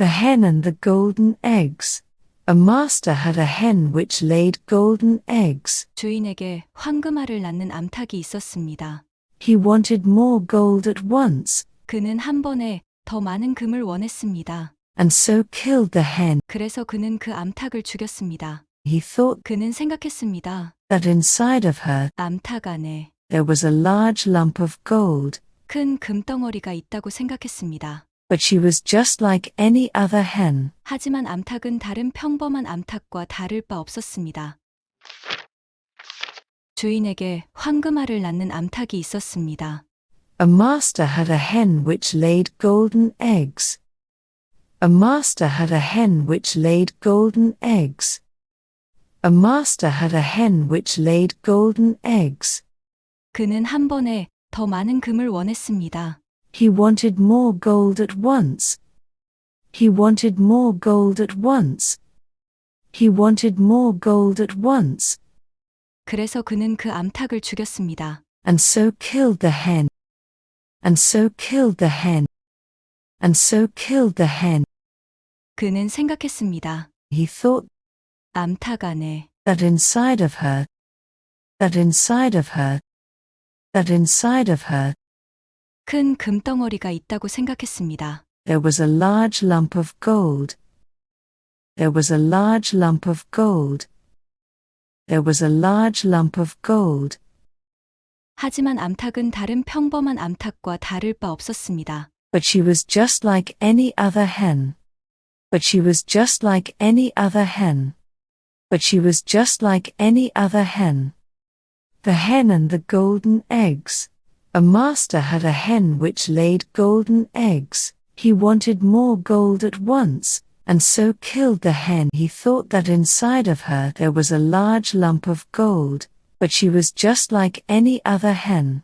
The hen and the golden eggs. A master had a hen which laid golden eggs. 주인에게 황금알을 낳는 암탉이 있었습니다. He wanted more gold at once, 그는 한 번에 더 많은 금을 원했습니다. and so killed the hen. 그래서 그는 그 암탉을 죽였습니다. He thought 그는 생각했습니다. that inside of her 암탉 안에 there was a large lump of gold, 큰 금덩어리가 있다고 생각했습니다. but she was just like any other hen. 하지만 암탉은 다른 평범한 암탉과 다를 바 없었습니다. 주인에게 황금알을 낳는 암탉이 있었습니다. A master had a hen which laid golden eggs. A master had a hen which laid golden eggs. A master had a hen which laid golden eggs. 그는 한 번에 더 많은 금을 원했습니다. He wanted more gold at once. He wanted more gold at once. He wanted more gold at once, 그래서 그는 그 암탉을 죽였습니다. and so killed the hen. And so killed the hen. And so killed the hen. 그는 생각했습니다. He thought 암탉 안에 that inside of her, that inside of her, that inside of her, 큰 금덩어리가 있다고 생각했습니다. there was a large lump of gold. There was a large lump of gold. There was a large lump of gold. 하지만 암탉은 다른 평범한 암탉과 다를 바 없었습니다. But she was just like any other hen. But she was just like any other hen. But she was just like any other hen. The hen and the golden eggs. A master had a hen which laid golden eggs. He wanted more gold at once, and so killed the hen. He thought that inside of her there was a large lump of gold, but she was just like any other hen.